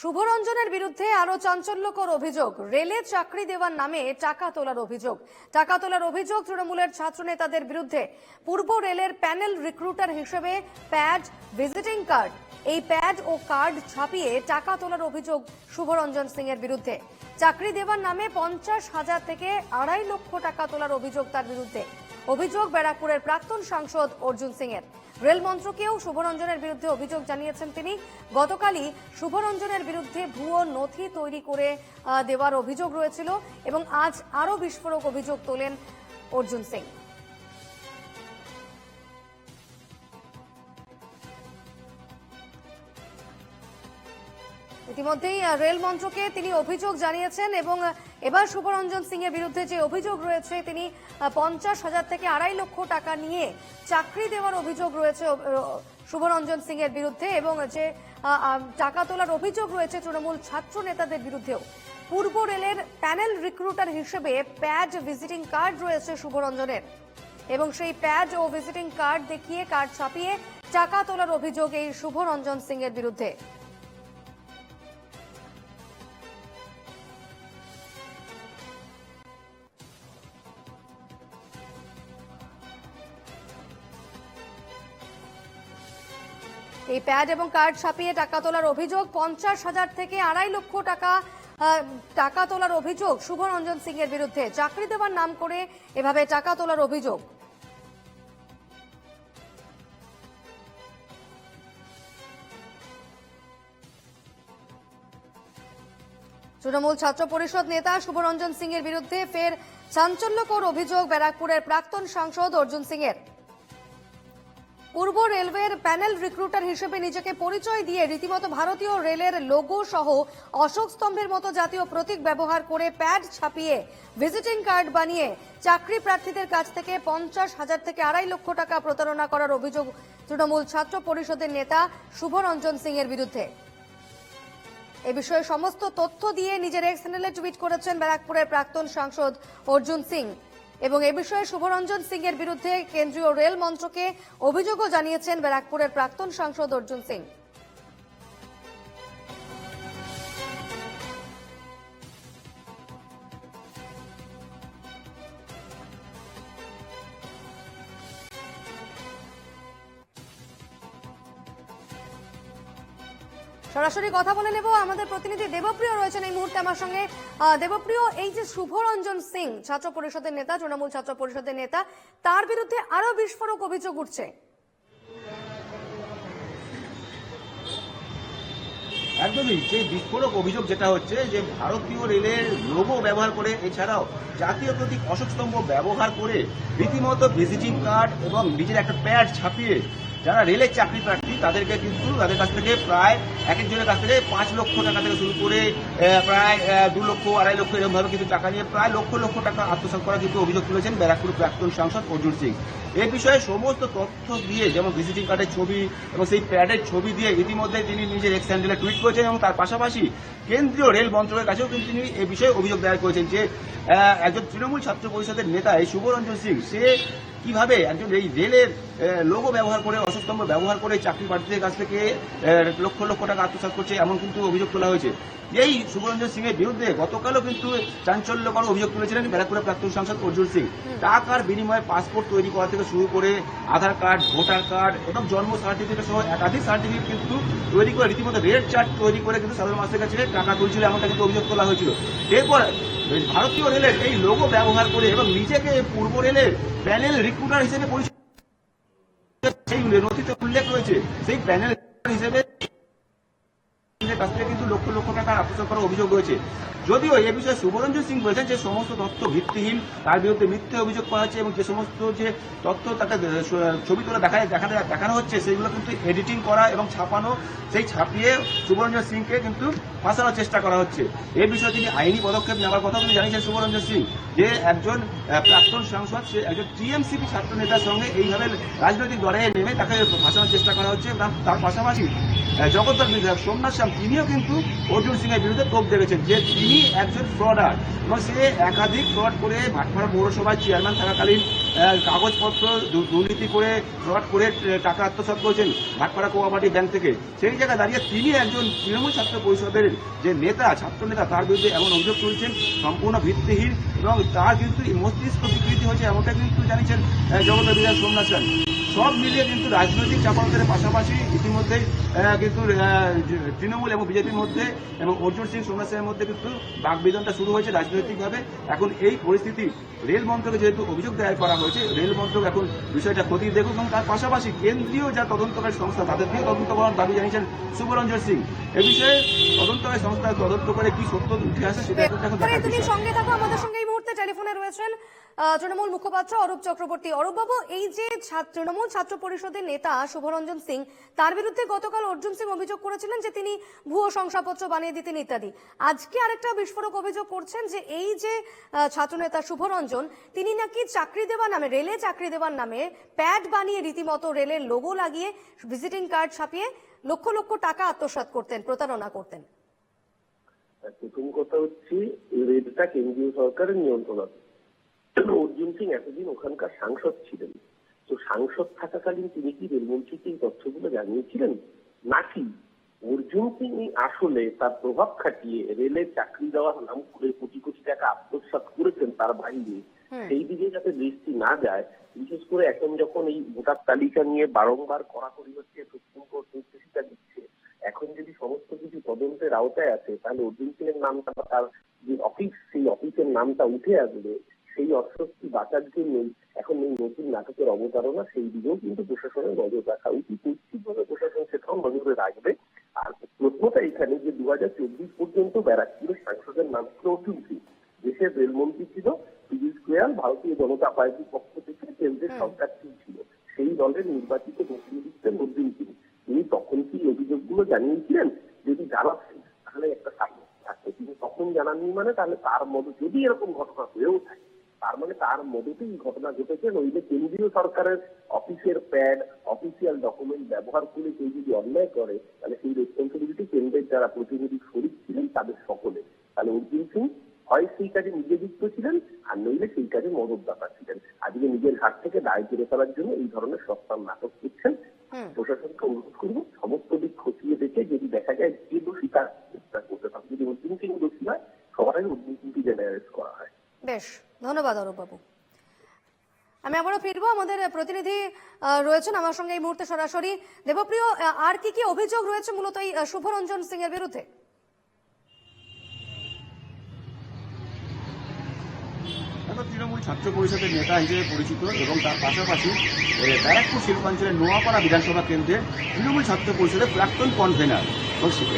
শুভরঞ্জনের বিরুদ্ধে আরও চাঞ্চল্যকর অভিযোগ। রেলে চাকরি দেওয়ার নামে টাকা তোলার অভিযোগ। টাকা তোলার অভিযোগ তৃণমূলের ছাত্র নেতাদের বিরুদ্ধে। পূর্ব রেলের প্যানেল রিক্রুটার হিসেবে প্যাড, ভিজিটিং কার্ড। এই প্যাড ও কার্ড ছাপিয়ে টাকা তোলার অভিযোগ শুভরঞ্জন সিং এর বিরুদ্ধে। চাকরি দেওয়ার নামে পঞ্চাশ হাজার থেকে আড়াই লক্ষ টাকা তোলার অভিযোগ তার বিরুদ্ধে। অভিযোগ ব্যারাকপুরের প্রাক্তন সাংসদ অর্জুন সিং এর রেল মন্ত্রকেও শুভরঞ্জনের বিরুদ্ধে অভিযোগ জানিয়েছেন তিনি। গতকালই শুভরঞ্জনের বিরুদ্ধে ভুয়ো নথি তৈরি করে দেওয়ার অভিযোগ রয়েছিল এবং আজ আরও বিস্ফোরক অভিযোগ তোলেন অর্জুন সিং। ইতিমধ্যেই রেল মন্ত্রকে তিনি অভিযোগ জানিয়েছেন এবং এবার শুভরঞ্জন সিং এর বিরুদ্ধে যে অভিযোগ রয়েছে, তিনি পঞ্চাশ হাজার থেকে আড়াই লক্ষ টাকা নিয়ে চাকরি দেওয়ার অভিযোগ রয়েছে শুভরঞ্জন সিং এর বিরুদ্ধে এবং যে টাকা তোলার অভিযোগ রয়েছে তৃণমূল ছাত্র নেতাদের বিরুদ্ধেও। পূর্ব রেলের প্যানেল রিক্রুটার হিসেবে প্যাড ভিজিটিং কার্ড রয়েছে শুভরঞ্জনের এবং সেই প্যাড ও ভিজিটিং কার্ড দেখিয়ে কার্ড ছাপিয়ে টাকা তোলার অভিযোগ এই শুভরঞ্জন সিং এর বিরুদ্ধে। এই প্যাড এবং কার্ড ছাপিয়ে টাকা তোলার অভিযোগ, পঞ্চাশ হাজার থেকে আড়াই লক্ষ টাকা টাকা তোলার অভিযোগ শুভরঞ্জন সিং এর বিরুদ্ধে। চাকরি দেওয়ার নাম করে এভাবে টাকা তোলার অভিযোগ। তৃণমূল ছাত্র পরিষদ নেতা শুভরঞ্জন সিং এর বিরুদ্ধে ফের চাঞ্চল্যকর অভিযোগ ব্যারাকপুরের প্রাক্তন সাংসদ অর্জুন সিং এর। পূর্ব রেলওয়ের প্যানেল রিক্রুটার হিসেবে নিজেকে পরিচয় দিয়ে রীতিমতো ভারতীয় রেলের লোগো সহ অশোক স্তম্ভের মতো জাতীয় প্রতীক ব্যবহার করে প্যাড ছাপিয়ে ভিজিটিং কার্ড বানিয়ে চাকরি প্রার্থীদের কাছ থেকে পঞ্চাশ হাজার থেকে আড়াই লক্ষ টাকা প্রতারণা করার অভিযোগ তৃণমূল ছাত্র পরিষদের নেতা শুভরঞ্জন সিং এর বিরুদ্ধে। এ বিষয়ে সমস্ত তথ্য দিয়ে নিজের এক্স হ্যান্ডেলে টুইট করেছেন ব্যারাকপুরের প্রাক্তন সাংসদ অর্জুন সিং। এবং এ বিষয়ে শুভরঞ্জন সিং এর বিরুদ্ধে কেন্দ্রীয় রেল মন্ত্রকে অভিযোগও জানিয়েছেন ব্যারাকপুরের প্রাক্তন সাংসদ অর্জুন সিং। সরাসরি কথা বলে নেব, আমাদের প্রতিনিধি দেবপ্রিয় রয়েছেন এই মুহূর্তে আমার সঙ্গে। দেবপ্রিয়, এই যে শুভরঞ্জন সিং, ছাত্র পরিষদের নেতা, তৃণমূল ছাত্র পরিষদের নেতা, তার বিরুদ্ধে আরও বিস্ফোরক অভিযোগ উঠছে। একদমই, যে বিস্ফোরক অভিযোগ যেটা হচ্ছে যে ভারতীয় রেলের লোগো ব্যবহার করে, এছাড়াও জাতীয় প্রতীক অশোক স্তম্ভ ব্যবহার করে রীতিমতো ভিজিটিং কার্ড এবং নিজের একটা প্যাড ছাপিয়ে যারা রেলের চাকরি প্রার্থী, তাদেরকে কিন্তু তাদের কাছ থেকে প্রায় এক একজনের কাছ থেকে পাঁচ লক্ষ টাকা থেকে শুরু করে প্রায় দু লক্ষ, আড়াই লক্ষ এরকমভাবে কিন্তু টাকা নিয়ে প্রায় লক্ষ লক্ষ টাকা আত্মসাৎ করা কিন্তু অভিযোগ তুলেছেন ব্যারাকপুর প্রাক্তন সাংসদ অর্জুন সিং। এ বিষয়ে সমস্ত তথ্য দিয়ে, যেমন ভিজিটিং কার্ডের ছবি এবং সেই প্যাডের ছবি দিয়ে ইতিমধ্যে তিনি নিজের এক্স হ্যান্ডেলে টুইট করেছেন এবং তার পাশাপাশি কেন্দ্রীয় রেল মন্ত্রকের কাছেও কিন্তু তিনি এ বিষয়ে অভিযোগ দায়ের করেছেন যে একজন তৃণমূল ছাত্র পরিষদের নেতা এই শুভরঞ্জন সিং, সে কীভাবে একজন এই রেলের লোগো ব্যবহার করে অসস্তম্ভ ব্যবহার করে চাকরি প্রার্থীদের কাছ থেকে লক্ষ লক্ষ টাকা আত্মসাৎ করছে, এমন কিন্তু অভিযোগ তোলা হয়েছে। এই সুবরঞ্জন সিং এর বিরুদ্ধে গতকালও কিন্তু চাঞ্চল্যকর অভিযোগ তুলেছিলেন ব্যারাকপুরের প্রাক্তন সাংসদ অর্জুন সিং। টাকার বিনিময়ে পাসপোর্ট তৈরি করা থেকে শুরু করে আধার কার্ড, ভোটার কার্ড, এবং জন্ম সার্টিফিকেট সহ একাধিক সার্টিফিকেট কিন্তু তৈরি করে, রীতিমতো রেড চার্ট তৈরি করে কিন্তু সাধারণ মানুষের কাছে টাকা তুলছিল, এমনটা কিন্তু অভিযোগ তোলা হয়েছিল। এরপর, ভারতীয় রেলের এই লোগো ব্যবহার করে এবং নিজেকে পূর্ব রেলের প্যানেল রিক্রুটার হিসেবে পরিচয় রয়েছে সেই প্যানেল হিসেবে কাছ থেকে কিন্তু লক্ষ লক্ষ টাকা আত্মসাৎ করার অভিযোগ রয়েছে। যদিও এ বিষয়ে শুভরঞ্জন সিং বলেছেন যে সমস্ত তথ্য ভিত্তিহীন, তার বিরুদ্ধে মিথ্যে অভিযোগ করা হচ্ছে এবং যে সমস্ত যে তথ্য তাকে ছবি তুলে দেখা দেখানো হচ্ছে, সেগুলো কিন্তু এডিটিং করা এবং ছাপানো, সেই ছাপিয়ে শুভরঞ্জন সিংকে কিন্তু ফাঁসানোর চেষ্টা করা হচ্ছে। এ বিষয়ে তিনি আইনি পদক্ষেপ নেওয়ার কথা তিনি জানিয়েছেন শুভরঞ্জন সিং, যে একজন প্রাক্তন সাংসদ, সে একজন টিএমসিপি ছাত্র নেতার সঙ্গে এইভাবে রাজনৈতিক লড়াইয়ে নেমে তাকে ফাঁসানোর চেষ্টা করা হচ্ছে এবং তার পাশাপাশি জগদ্দল বিধায়ক সোমনাথ শ্যাম, তিনিও কিন্তু অর্জুন সিংয়ের বিরুদ্ধে তোপ দেখেছেন যে তিনি একজন ফ্রডার এবং সে একাধিক ফ্রড করে ভাটপাড়া পৌরসভার চেয়ারম্যান থাকাকালীন কাগজপত্র দুর্নীতি করে ফ্রড করে টাকা আত্মসাৎ করেছেন ভাটপাড়া কোঅপারেটিভ ব্যাংক থেকে। সেই জায়গায় দাঁড়িয়ে তিনি একজন তৃণমূল ছাত্র পরিষদের যে নেতা, ছাত্র নেতা, তার বিরুদ্ধে এমন অভিযোগ তুলছেন, সম্পূর্ণ ভিত্তিহীন এবং তার কিন্তু মস্তিষ্ক বিকৃতি হয়েছে, এমনটা কিন্তু জানিয়েছেন জগতের বিধান সোমনাথ সব মিলিয়ে কিন্তু রাজনৈতিক চাপান্তরের পাশাপাশি ইতিমধ্যে কিন্তু তৃণমূল এবং বিজেপির মধ্যে এবং অর্জুন সিং সোমনাথ সেনের মধ্যে কিন্তু বাকবিদনটা শুরু হয়েছে রাজনৈতিকভাবে। এখন এই পরিস্থিতি রেল মন্ত্রকে যেহেতু অভিযোগ দায়ের করা হয়েছে রেল মন্ত্রক এখন বিষয়টা খতিয়ে দেখুক এবং তার পাশাপাশি কেন্দ্রীয় যা তদন্তকারী সংস্থা তাদের দিয়ে তদন্ত করার দাবি জানিয়েছেন শুভরঞ্জন সিং। এ বিষয়ে তদন্তকারী সংস্থা তদন্ত করে কি সত্য উঠে আসে সেটা এখন দেখার বিষয় সঙ্গে থাকো আমাদের সঙ্গে এই মুহূর্তে টেলিফোনে রয়েছেন তৃণমূল মুখপাত্র অরূপ চক্রবর্তী। অরূপবাবু এই যে ছা- তৃণমূল ছাত্র পরিষদের নেতা শুভরঞ্জন সিং, তার বিরুদ্ধে গতকাল অর্জুন সিং অভিযোগ করেছিলেন যে তিনি ভুয়ো শংসাপত্র বানিয়ে দিতেন ইত্যাদি। আজকে আরেকটা বিস্ফোরক অভিযোগ করছেন যে এই যে ছাত্রনেতা শুভরঞ্জন, তিনি নাকি চাকরি দেওয়ার নামে, রেলে চাকরি দেওয়ার নামে প্যাড বানিয়ে রীতিমতো রেলের লোগো লাগিয়ে ভিজিটিং কার্ড ছাপিয়ে লক্ষ লক্ষ টাকা আত্মসাৎ করতেন, প্রতারণা করতেন। প্রথম কথা হচ্ছে, রেলটা কেন্দ্রীয় সরকারের নিয়ন্ত্রণাধীন। অর্জুন সিং এতদিন ওখানকার সাংসদ ছিলেন। তো সাংসদ থাকাকালীন তিনি কি রেলমন্ত্রীকে এই তথ্যগুলো জানিয়েছিলেন নাকি অর্জুন সিং আসলে তার প্রভাব খাটিয়ে রেলের চাকরি দেওয়ার নাম করে কোটি কোটি টাকা আত্মসাৎ করেছেন তার বাইরে। সেই দিকে যাতে দৃষ্টি না যায় বিশেষ করে এখন যখন এই ভোটার তালিকা নিয়ে বারংবার কড়াকড়ি হচ্ছে সুপ্রিম কোর্ট নির্দেশিকা দিচ্ছে এখন যদি সমস্ত কিছু তদন্তের আওতায় আছে তাহলে অর্জুন সিং এর নামটা বা তার যে অফিস সেই অফিসের নামটা উঠে আসবে সেই অস্বস্তি বাঁচার জন্যই এখন এই নতুন নাটকের অবতারণা সেই দিকেও কিন্তু প্রশাসনের নজর রাখা উচিত। নিশ্চিতভাবে প্রশাসন সেটাও নজরে রাখবে। আর প্রশ্নটা এখানে যে দু হাজার চব্বিশ পর্যন্ত ব্যারাকপুরের সাংসদের নাম ছিল অর্জুন সিং দেশের রেলমন্ত্রী ছিল পীযূষ গোয়াল ভারতীয় জনতা পার্টির পক্ষ থেকে কেন্দ্রের সরকার ছিল। সেই দলের নির্বাচিত প্রতিনিধিত্বের অর্জুন সিং তিনি তখন কি অভিযোগগুলো জানিয়েছিলেন? যদি জানাতেন তাহলে একটা সাহস থাকতো। তিনি তখন জানাননি মানে তাহলে তার মতো যদি এরকম ঘটনা হয়েও থাকে তার মানে তার মদতেই এই ঘটনা ঘটেছে। নইলে কেন্দ্রীয় সরকারের অফিসের প্যাড অফিসিয়াল ডকুমেন্ট ব্যবহার করে কেউ যদি অন্যায় করে তাহলে সেই রেসপন্সিবিলিটি কেন্দ্রের যারা প্রতিনিধি শরিক ছিলেন তাদের সকলে। তাহলে অর্জুন সিং হয় সেই কাজে নিজে যুক্ত ছিলেন আর নইলে সেই কাজে মদতদাতা ছিলেন। আজকে নিজের হাত থেকে দায় ফিরে ফেলার জন্য এই ধরনের সস্তার নাটক করছেন। প্রশাসনকে অনুরোধ করব সমস্ত দিক খতিয়ে দেখে যদি দেখা যায় যে দোষী তার গ্রেফতার করতে পারে। যদি অর্জুন সিং দোষী হয় সবার আগে অর্জুন সিংকে যেন করা হয়। বেশ, ধন্যবাদ অরূপ বাবু আমি আবারও ফিরবো, আমাদের প্রতিনিধি রয়েছেন আমার সঙ্গে এই মুহূর্তে সরাসরি। দেবপ্রিয় আর কি কি অভিযোগ রয়েছে মূলত এই শুভরঞ্জন সিং এর বিরুদ্ধে? তৃণমূল ছাত্র পরিষদের নেতা হিসেবে পরিচিত এবং তার পাশাপাশি ব্যারাকপুর শিল্পাঞ্চলের নোয়াপাড়া বিধানসভা কেন্দ্রে তৃণমূল ছাত্র পরিষদের প্রাক্তন কনভেনার।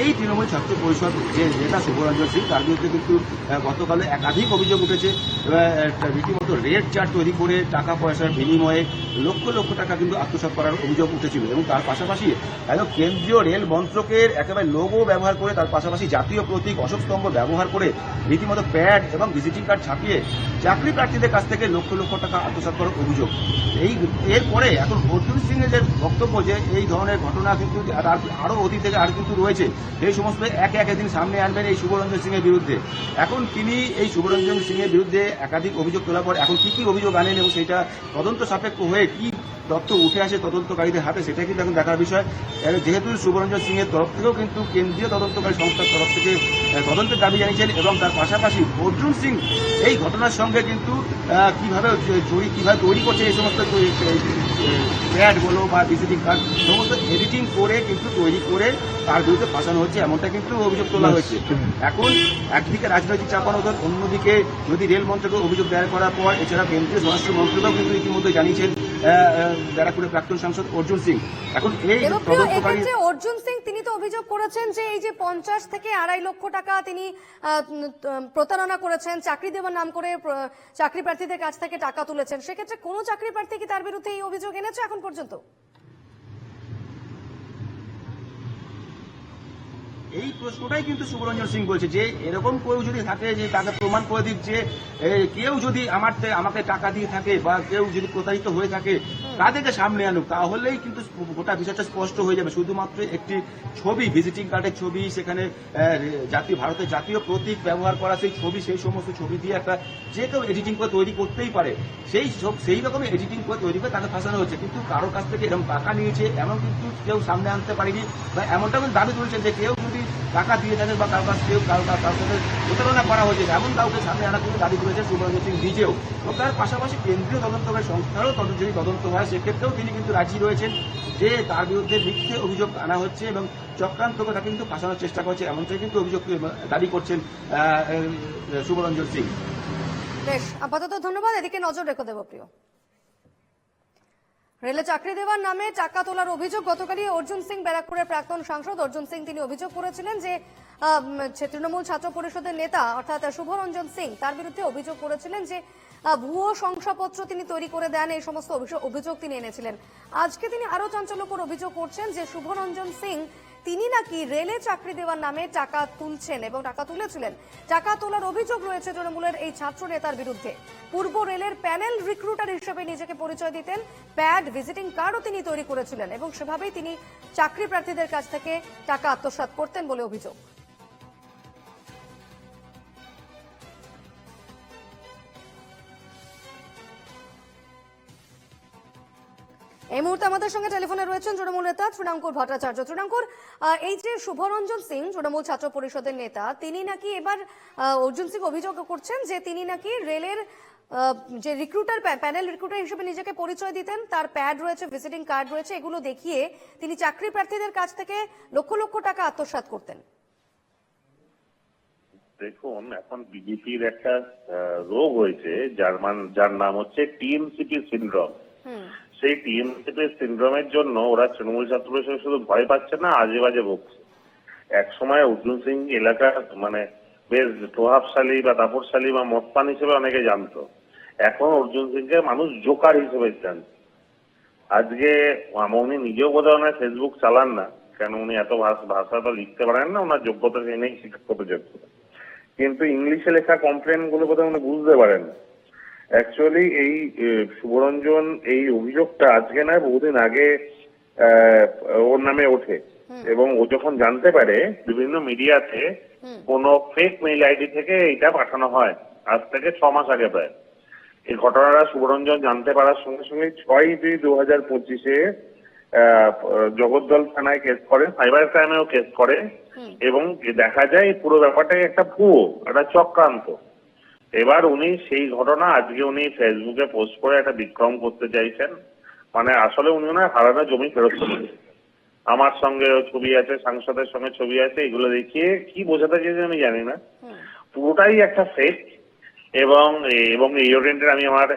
এই তৃণমূল ছাত্র পরিষদ যে নেতা শুভরঞ্জন সিং, তার বিরুদ্ধে কিন্তু গতকালে একাধিক অভিযোগ উঠেছে। রীতিমতো রেড চার্ট তৈরি করে টাকা পয়সার বিনিময়ে লক্ষ লক্ষ টাকা কিন্তু আত্মসাৎ করার অভিযোগ উঠেছিল এবং তার পাশাপাশি একদম কেন্দ্রীয় রেল মন্ত্রকের একেবারে লোগো ব্যবহার করে, তার পাশাপাশি জাতীয় প্রতীক অশোক স্তম্ভ ব্যবহার করে রীতিমতো প্যাড এবং ভিজিটিং কার্ড ছাপিয়ে চাকরি প্রার্থীদের কাছ থেকে লক্ষ লক্ষ টাকা আত্মসাত করার অভিযোগ। এই এরপরে এখন অর্জুন সিংয়ের যে বক্তব্য যে এই ধরনের ঘটনা কিন্তু আর আরও অতীত থেকে আর কিন্তু রয়েছে এই সমস্ত একে একে দিন সামনে আনবেন এই শুভরঞ্জন সিং এর বিরুদ্ধে। এখন তিনি এই শুভরঞ্জন সিং এর বিরুদ্ধে একাধিক অভিযোগ তোলার পর এখন কী কী অভিযোগ আনেন এবং সেটা তদন্ত সাপেক্ষ হয়ে কি তথ্য উঠে আসে তদন্তকারীদের হাতে, সেটা কিন্তু এখন দেখার বিষয়। যেহেতু শুভরঞ্জন সিংয়ের তরফ থেকেও কিন্তু কেন্দ্রীয় তদন্তকারী সংস্থার তরফ থেকে তদন্তের দাবি জানিয়েছেন এবং তার পাশাপাশি অর্জুন সিং এই ঘটনার সঙ্গে কিন্তু কীভাবে কীভাবে জড়ি কীভাবে তৈরি করছে এই সমস্ত প্যাড বলো বা ভিজিটিং কার্ড সমস্ত এডিটিং করে কিন্তু তৈরি করে তার বিরুদ্ধে ফাঁসানো হচ্ছে এমনটা কিন্তু অভিযোগ তোলা হয়েছে। এখন একদিকে রাজনৈতিক চাপানোদল অন্যদিকে যদি রেল মন্ত্রকে অভিযোগ দায়ের করার পর এছাড়া কেন্দ্রীয় স্বরাষ্ট্র মন্ত্রকেও কিন্তু ইতিমধ্যে জানিয়েছেন ব্যারাকপুরের প্রাক্তন সাংসদ অর্জুন সিং। এখন এই তদন্তকারী অর্জুন সিং তিনি তো অভিযোগ করেছেন যে এই যে পঞ্চাশ থেকে আড়াই লক্ষ টাকা তিনি প্রতারণা করেছেন চাকরি দেওয়ার নাম করে চাকরি প্রার্থীদের কাছ থেকে টাকা তুলেছেন। সেক্ষেত্রে কোনো চাকরি প্রার্থী কি তার বিরুদ্ধে এই অভিযোগ এনেছে? এখন পর্যন্ত। এই প্রশ্নটাই কিন্তু সুবরঞ্জন সিং বলছে যে এরকম কেউ যদি থাকে যে তাকে প্রমাণ করে দিক যে কেউ যদি আমার আমাকে টাকা দিয়ে থাকে বা কেউ যদি প্রতারিত হয়ে থাকে তাদেরকে সামনে আনুক তাহলেই কিন্তু গোটা বিষয়টা স্পষ্ট হয়ে যাবে। শুধুমাত্র একটি ছবি ভিজিটিং কার্ডের ছবি সেখানে জাতীয় ভারতের জাতীয় প্রতীক ব্যবহার করা সেই ছবি সেই সমস্ত ছবি দিয়ে একটা যে কেউ এডিটিং করে তৈরি করতেই পারে সেই সব- সেই রকমের এডিটিং করে তৈরি করে তাকে ফাঁসানো হচ্ছে। কিন্তু কারোর কাছ থেকে এরকম টাকা নিয়েছে এমন কিন্তু কেউ সামনে আনতে পারেনি বা এমনটা দাবি তুলছেন যে কেউ যদি টাকা দিয়ে থাকে বা কারোর কাছ থেকে কারও কারোর সাথে প্রতারণা করা হয়েছে এমন কাউকে সামনে আনা কিন্তু দাবি তুলেছেন সুব্রমণ্য সিং নিজেও। এবং তার পাশাপাশি কেন্দ্রীয় তদন্তকারী সংস্থারও তদন্ত যদি তদন্ত হয় সেক্ষেত্রেও তিনি কিন্তু রাজি রয়েছেন যে তার বিরুদ্ধে মিথ্যে অভিযোগ আনা হচ্ছে এবং চক্রান্ত করে তাকে কিন্তু ফাঁসানোর চেষ্টা করছে এমনটাই কিন্তু অভিযোগ দাবি করছেন আহ, সিং। বেশ আপাতত ধন্যবাদ এদিকে নজর রেখে দেব প্রিয় রেলে চাকরি দেওয়ার নামে টাকা তোলার অভিযোগ গতকালই অর্জুন সিং ব্যারাকপুরের প্রাক্তন সাংসদ অর্জুন সিং। তিনি অভিযোগ করেছিলেন যে তৃণমূল ছাত্র পরিষদের নেতা, অর্থাৎ শুভরঞ্জন সিং, তার বিরুদ্ধে অভিযোগ করেছিলেন যে ভুয়ো শংসাপত্র তিনি তৈরি করে দেন, এই সমস্ত অভিযোগ- অভিযোগ তিনি এনেছিলেন। আজকে তিনি আরও চাঞ্চল্যকর অভিযোগ করছেন যে, শুভরঞ্জন সিং তিনি নাকি রেলে চাকরি দেওয়ার নামে টাকা তুলছেন এবং টাকা তুলেছিলেন। টাকা তোলার অভিযোগ রয়েছে তৃণমূলের এই ছাত্র নেতার বিরুদ্ধে। পূর্ব রেলের প্যানেল রিক্রুটার হিসেবে নিজেকে পরিচয় দিতেন, প্যাড, ভিজিটিং কার্ডও তিনি তৈরি করেছিলেন এবং সেভাবেই তিনি চাকরি প্রার্থীদের কাছ থেকে টাকা আত্মসাত করতেন বলে অভিযোগ। এই মুহূর্তে আমাদের সঙ্গে টেলিফোনে রয়েছেন তৃণমূল নেতা তৃণাঙ্কুর ভট্টাচার্য। তৃণাঙ্কুর এই যে শুভরঞ্জন সিং, তৃণমূল ছাত্র পরিষদের নেতা। তিনি নাকি এবার অর্জুন সিং অভিযোগ করছেন যে তিনি নাকি রেলের যে রিক্রুটার প্যানেল রিক্রুটার হিসেবে নিজেকে পরিচয় দিতেন, তার প্যাড রয়েছে ভিজিটিং কার্ড রয়েছে, এগুলো দেখিয়ে তিনি চাকরি প্রার্থীদের কাছ থেকে লক্ষ লক্ষ টাকা আত্মসাৎ করতেন। দেখুন, এখন বিজেপির একটা রোগ হয়েছে, যার নাম হচ্ছে টিএমসিপি সিন্ড্রোম সেই টিএমসিপি সিন্ড্রোমের জন্য ওরা তৃণমূল ছাত্র পরিষদ শুধু ভয় পাচ্ছে না, আজে বাজে বকছে। এক সময় অর্জুন সিং এলাকার মানে বেশ প্রভাবশালী বা দাপটশালী বা মস্তান হিসেবে অনেকে জানতো। এখন অর্জুন সিংকে মানুষ জোকার হিসেবে জানছে। আজকে উনি নিজেও বোধহয় ওনার ফেসবুক চালান না, কেন উনি এত ভাষ- লিখতে পারেন না, ওনার যোগ্যতা নেই শিক্ষাগত যোগ্যতা কিন্তু ইংলিশে লেখা কমপ্লেনগুলো বোধহয় উনি বুঝতে পারেন না। অ্যাকচুয়ালি এই শুভরঞ্জন এই অভিযোগটা আজকে নয় বহুদিন আগে ওর নামে ওঠে। এবং ও যখন জানতে পারে বিভিন্ন মিডিয়াতে কোনো ফেক মেইল আইডি থেকে এটা পাঠানো হয় আজ থেকে ছ মাস আগে প্রায়। এই ঘটনাটা শুভরঞ্জন জানতে পারার সঙ্গে সঙ্গে ছয় দুই দু হাজার পঁচিশে জগদ্দল থানায় কেস করে সাইবার ক্রাইমেও কেস করে। এবং দেখা যায় পুরো ব্যাপারটাই একটা ভুয়ো একটা চক্রান্ত। এবার উনি সেই ঘটনা আজকে উনি ফেসবুকে পোস্ট করে একটা বিক্রম করতে চাইছেন। মানে আসলে উনি ওনার হারানো জমি ফেরত আমার সঙ্গে ছবি আছে সাংসদের সঙ্গে ছবি আছে এগুলো দেখিয়ে কি বোঝাতে চেয়েছে আমি জানি না। পুরোটাই একটা ফেক এবং এবং এই ওরিয়েন্টেড আমি আমার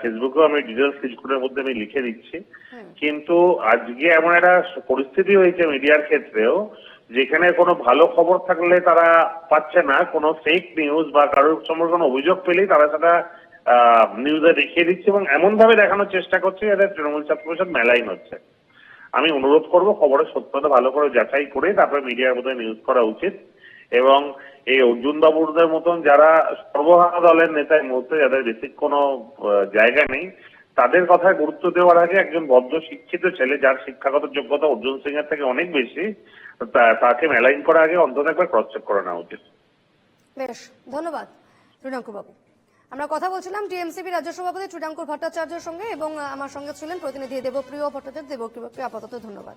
ফেসবুকেও আমি ডিটেলস কিছুক্ষণের মধ্যে আমি লিখে দিচ্ছি। কিন্তু আজকে এমন একটা পরিস্থিতি হয়েছে মিডিয়ার ক্ষেত্রেও যেখানে কোনো ভালো খবর থাকলে তারা পাচ্ছে না, কোনো ফেক নিউজ বা কারোর সম্পর্কে কোনো অভিযোগ পেলেই তারা সেটা নিউজে দেখিয়ে দিচ্ছে এবং এমন ভাবে দেখানোর চেষ্টা করছে যাতে তৃণমূল ছাত্র পরিষদ মেলাইন হচ্ছে আমি অনুরোধ করব খবরের সত্যতা ভালো করে যাচাই করে তারপরে মিডিয়ার মধ্যে নিউজ করা উচিত এবং এই অর্জুন বাবুদের মতন যারা সর্বহারা দলের নেতা এই মুহূর্তে যাদের বেসিক কোনো জায়গা নেই, তাদের কথায় গুরুত্ব দেওয়ার আগে একজন বদ্ধ শিক্ষিত ছেলে যার শিক্ষাগত যোগ্যতা অর্জুন সিং এর থেকে অনেক বেশি তাকে মেলাইন করার আগে অন্তত একবার ক্রস চেক করে নেওয়া উচিত। বেশ, ধন্যবাদ রুনাঙ্কু বাবু আমরা কথা বলছিলাম টিএমসিপি রাজ্য সভাপতি চুডাঙ্কুর ভট্টাচার্যের সঙ্গে এবং আমার সঙ্গে ছিলেন প্রতিনিধি দেবপ্রিয় ভট্টাচার্য, দেবপ্রিয়, আপাতত ধন্যবাদ।